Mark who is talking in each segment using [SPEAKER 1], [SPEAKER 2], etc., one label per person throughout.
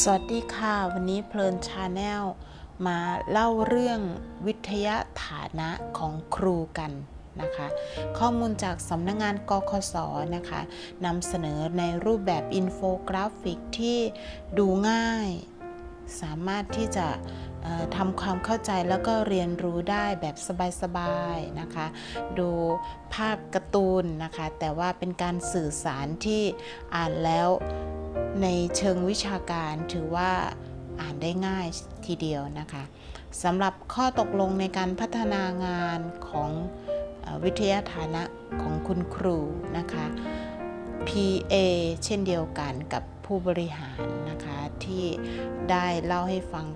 [SPEAKER 1] สวัสดีค่ะ วันนี้เพลินชาแนลมาเล่าเรื่องวิทยาฐานะของครูกันนะคะ ข้อมูลจากสำนักงงานกคสนะคะนำเสนอในรูปแบบอินโฟกราฟิกที่ดูง่าย สามารถที่จะ ทำความเข้าใจแล้วก็เรียนรู้ได้แบบสบายๆนะคะ ดูภาพการ์ตูนนะคะ แต่ว่าเป็นการสื่อสารที่อ่านแล้วในเชิงวิชาการถือว่าอ่านได้ง่ายทีเดียวนะคะสำหรับข้อตกลงในการพัฒนางานของวิทยาฐานะของคุณครูนะคะ PA เช่นเดียวกันกับผู้บริหารนะคะ ที่ได้เล่าให้ฟัง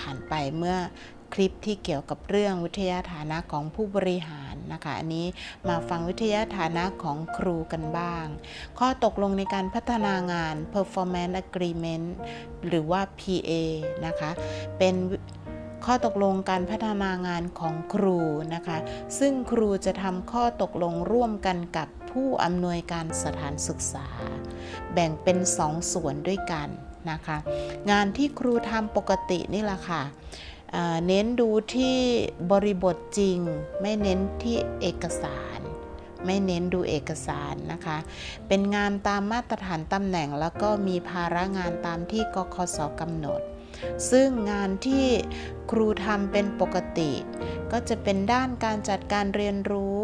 [SPEAKER 1] ผ่านไปเมื่อคลิปที่เกี่ยวกับเรื่องวิทยาฐานะของผู้บริหารนะคะ อันนี้มาฟังวิทยาฐานะของครูกันบ้าง ข้อตกลงในการพัฒนางาน performance agreement หรือว่า PA นะคะ เป็นข้อตกลงการพัฒนางานของครูนะคะ ซึ่งครูจะทำข้อตกลงร่วมกันกับผู้อำนวยการสถานศึกษา แบ่งเป็น2ส่วนด้วยกัน นะคะ งานที่ครูทำปกตินี่แหละค่ะเน้นดูที่บริบทจริง ไม่เน้นที่เอกสาร ไม่เน้นดูเอกสารนะคะ เป็นงานตามมาตรฐานตำแหน่งแล้วก็มีภาระงานตามที่กคสกำหนด ซึ่งงานที่ครูทำเป็นปกติ ก็จะเป็นด้านการจัดการเรียนรู้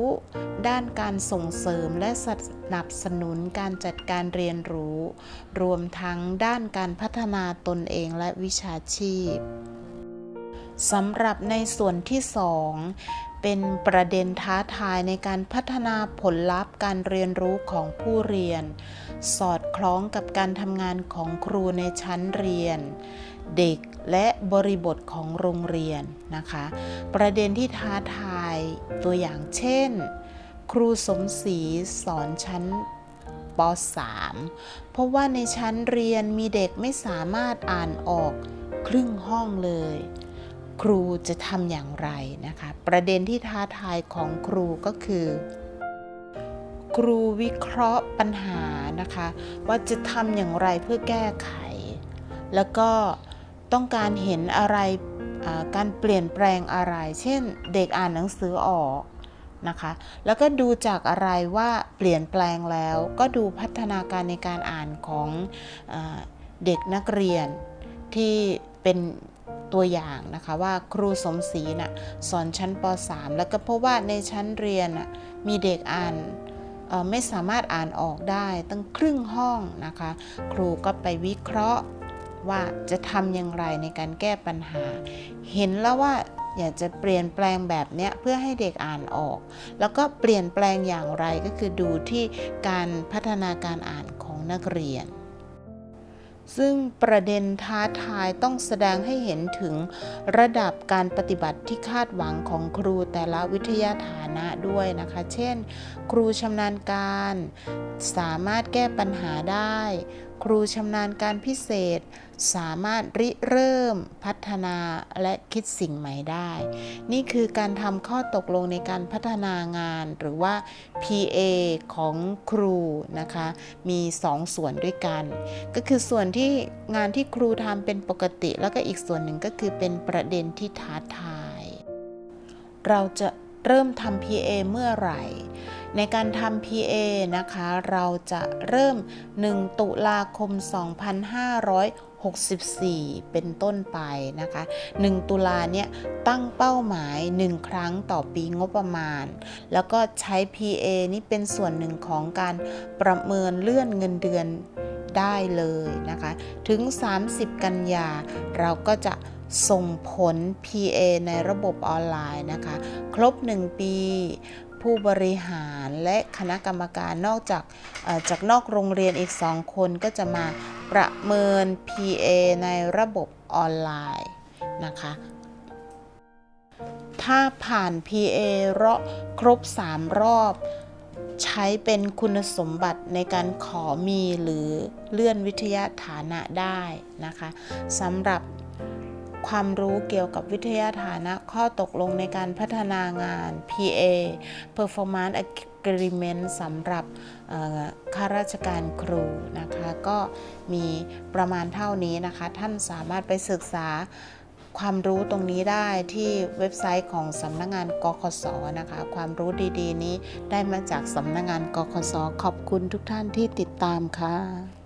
[SPEAKER 1] ด้านการส่งเสริมและสนับสนุนการจัดการเรียนรู้ รวมทั้งด้านการพัฒนาตนเองและวิชาชีพสำหรับในส่วนที่ 2 เป็นประเด็นท้าทายในการพัฒนาผลลัพธ์การเรียนรู้ของผู้เรียน สอดคล้องกับการทำงานของครูในชั้นเรียน เด็กและบริบทของโรงเรียนนะคะ ประเด็นที่ท้าทายตัวอย่างเช่น ครูสมศรีสอนชั้นป .3 เพราะว่าในชั้นเรียนมีเด็กไม่สามารถอ่านออกครึ่งห้องเลย ครูจะทำอย่างไรนะคะ ประเด็นที่ท้าทายของครูก็คือ ครูวิเคราะห์ปัญหานะคะ ว่าจะทำอย่างไรเพื่อแก้ไข แล้วก็ต้องการเห็นอะไรการเปลี่ยนแปลงอะไร เช่นเด็กอ่านหนังสือออกนะคะ แล้วก็ดูจากอะไรว่าเปลี่ยนแปลงแล้ว ก็ดูพัฒนาการในการอ่านของอเด็กนักเรียนที่เป็น ตัวอย่างนะคะว่าครูสมศรีน่ะสอนชั้นป .3 แล้วก็เพราะว่าในชั้นเรียนนะมีเด็กอ่านไม่สามารถอ่านออกได้ตั้งครึ่งห้องนะคะ ครูก็ไปวิเคราะห์ว่าจะทำอย่างไรในการแก้ปัญหา เห็นแล้วว่าอยากจะเปลี่ยนแปลงแบบเนี้ยเพื่อให้เด็กอ่านออก แล้วก็เปลี่ยนแปลงอย่างไรก็คือดูที่การพัฒนาการอ่านของนักเรียน ซึ่งประเด็นท้าทายต้องแสดงให้เห็นถึงระดับการปฏิบัติที่คาดหวังของครูแต่ละวิทยาฐานะด้วยนะคะ เช่น ครูชำนาญการ สามารถแก้ปัญหาได้ ครูชำนาญการพิเศษ สามารถริเริ่มพัฒนาและคิดสิ่งใหม่ได้ นี่คือการทำข้อตกลงในการพัฒนางานหรือว่า PA ของครูนะคะ มี 2 ส่วนด้วยกัน ก็คือส่วนที่งานที่ครูทำเป็นปกติ แล้วก็อีกส่วนหนึ่งก็คือเป็นประเด็นที่ท้าทาย เราจะเริ่มทำ PA เมื่อไหร่ ในการทำ PA นะคะ เราจะเริ่ม 1 ตุลาคม 2564 เป็นต้นไปนะคะ 1 ตุลาเนี่ยตั้งเป้าหมาย 1 ครั้งต่อปีงบประมาณ แล้วก็ใช้ PA นี่เป็นส่วนหนึ่งของการประเมินเลื่อนเงินเดือนได้เลยนะคะ ถึง 30 กันยาเราก็จะส่งผล PA ในระบบออนไลน์นะคะ ครบ 1 ปี ผู้บริหารและคณะกรรมการนอกจากจากนอกโรงเรียนอีก 2 คนก็จะมาประเมิน PA ในระบบออนไลน์นะคะ ถ้าผ่าน PA รอบครบ 3 รอบใช้เป็นคุณสมบัติในการขอมีหรือเลื่อนวิทยาฐานะได้นะคะสำหรับ ความรู้เกี่ยวกับวิทยาฐานะข้อตกลงในการพัฒนางาน PA Performance Agreement สำหรับข้าราชการครูนะคะ ก็มีประมาณเท่านี้นะคะ ท่านสามารถไปศึกษาความรู้ตรงนี้ได้ที่เว็บไซต์ของสำนักงานกคสนะคะ ความรู้ดีๆ นี้ได้มาจากสำนักงานกคสขอบคุณทุกท่านที่ติดตามค่ะ